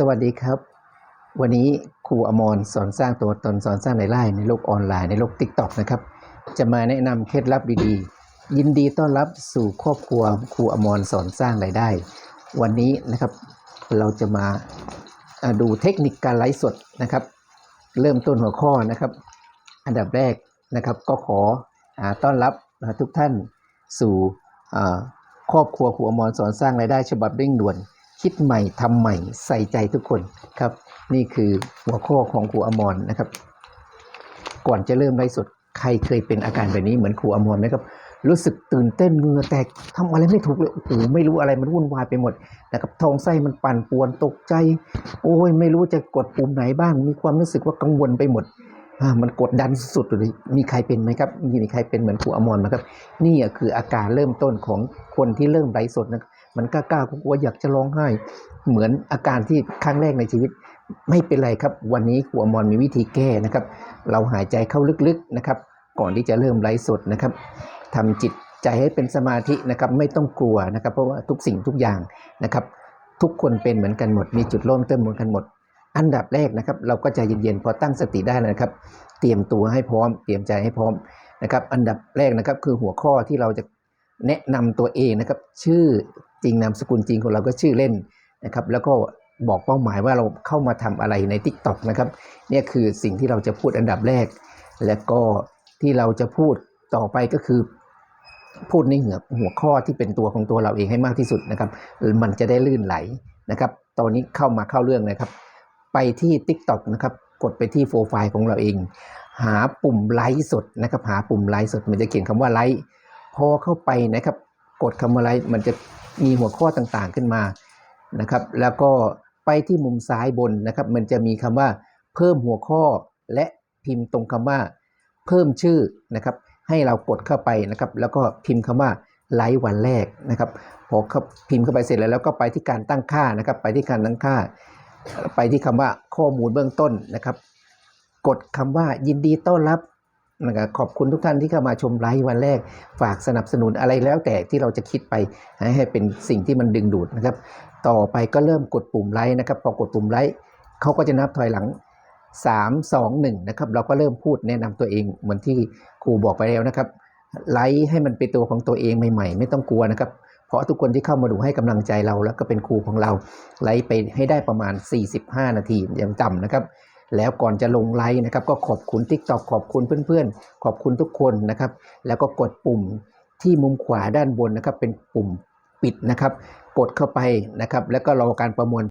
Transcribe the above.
สวัสดีครับ วันนี้ครูอมรสอนสร้างตัวตนสอนสร้างรายได้ในโลกออนไลน์ในโลก t ิ k t o k นะครับ จะมาแนะนำเคล็ดลับดีๆ ยินดีต้อนรับสู่ครอบครัวครูอมรสอนสร้างรายได้ วันนี้นะครับเราจะมาดูเทคนิคการไลฟ์สดนะครับ เริ่มต้นหัวข้อนะครับ อันดับแรกนะครับก็ขออต้อนรับทุกท่านสู่ครอบครัวครูอมรสอนสร้างรายได้ฉบับเร่งด่วน คิดใหม่ทำใหม่ใส่ใจทุกคนครับ นี่คือหัวข้อของครูอมรนะครับ ก่อนจะเริ่มไลฟ์สดใครเคยเป็นอาการแบบนี้เหมือนครูอมรไหมครับ รู้สึกตื่นเต้นเมื่อแตกทำอะไรไม่ถูกเลยโอ้โหไม่รู้อะไรมันวุ่นวายไปหมดนะครับท้องไส้มันปั่นป่วนตกใจ โอ้ยไม่รู้จะกดปุ่มไหนบ้าง มีความรู้สึกว่ากังวลไปหมด มันกดดันสุดเลยมีใครเป็นไหมครับ มีใครเป็นเหมือนครูอมรไหมครับ นี่คืออาการเริ่มต้นของคนที่เริ่มไลฟ์สดนะมันกล้ากลัวอยากจะร้องไห้ เหมือนอาการที่ครั้งแรกในชีวิต ไม่เป็นไรครับ วันนี้ครูอมรมีวิธีแก้นะครับ เราหายใจเข้าลึกๆนะครับ ก่อนที่จะเริ่มไลฟ์สดนะครับทำจิตใจให้เป็นสมาธินะครับไม่ต้องกลัวนะครับ เพราะว่าทุกสิ่งทุกอย่างนะครับ ทุกคนเป็นเหมือนกันหมด มีจุดเริ่มต้นเหมือนกันหมด อันดับแรกนะครับ เราก็ใจเย็นๆพอตั้งสติได้แล้วนะครับ เตรียมตัวให้พร้อม เตรียมใจให้พร้อมนะครับ อันดับแรกนะครับคือหัวข้อที่เราจะแนะนำตัวเองนะครับ ชื่อจริงนามสกุลจริงของเราก็ชื่อเล่นนะครับ แล้วก็บอกเป้าหมายว่าเราเข้ามาทำอะไรใน Tik t o อกนะครับเนี่ยคือสิ่งที่เราจะพูดอันดับแรก และก็ที่เราจะพูดต่อไปก็คือ พูดในหัวหัวข้อที่เป็นตัวของตัวเราเองให้มากที่สุดนะครับ มันจะได้ลื่นไหลนะครับ ตอนนี้เข้ามาเข้าเรื่องนะครับ ไปที่ TikTok นะครับ กดไปที่โปรไฟล์ของเราเอง หาปุ่มไลค์สดนะครับ หาปุ่มไลค์สด มันจะเขียนคำว่าไลค์พอเข้าไปนะครับ กดคำว่าไลค์มันจะมีหัวข้อต่างๆขึ้นมานะครับ แล้วก็ไปที่มุมซ้ายบนนะครับ มันจะมีคำว่าเพิ่มหัวข้อและพิมพ์ตรงคำว่า เพิ่มชื่อนะครับ ให้เรากดเข้าไปนะครับ แล้วก็พิมพ์คำว่าไลค์วันแรกนะครับพอเขาพิมพ์เข้าไปเสร็จแล้วแล้วก็ไปที่การตั้งค่านะครับ ไปที่การตั้งค่า ไปที่คำว่าข้อมูลเบื้องต้นนะครับ กดคำว่ายินดีต้อนรับนะครับขอบคุณทุกท่านที่เข้ามาชมไลฟ์วันแรก ฝากสนับสนุนอะไรแล้วแต่ที่เราจะคิดไปให้เป็นสิ่งที่มันดึงดูดนะครับ ต่อไปก็เริ่มกดปุ่มไลค์นะครับพอกดปุ่มไลค์เขาก็จะนับถอยหลัง 3 2 1นะครับเราก็เริ่มพูดแนะนำตัวเองเหมือนที่ครูบอกไปแล้วนะครับไลค์ให้มันเป็นตัวของตัวเองใหม่ ๆ ไม่ต้องกลัวนะครับ เพราะทุกคนที่เข้ามาดูให้กำลังใจเรา แล้วก็เป็นครูของเราไลฟ์ไปให้ได้ประมาณ 45 นาทีอย่างต่ำนะครับ แล้วก่อนจะลงไลฟ์นะครับ ก็ขอบคุณ TikTok ขอบคุณเพื่อนๆ ขอบคุณทุกคนนะครับ แล้วก็กดปุ่มที่มุมขวาด้านบนนะครับ เป็นปุ่มปิดนะครับ กดเข้าไปนะครับ แล้วก็รอการประมวล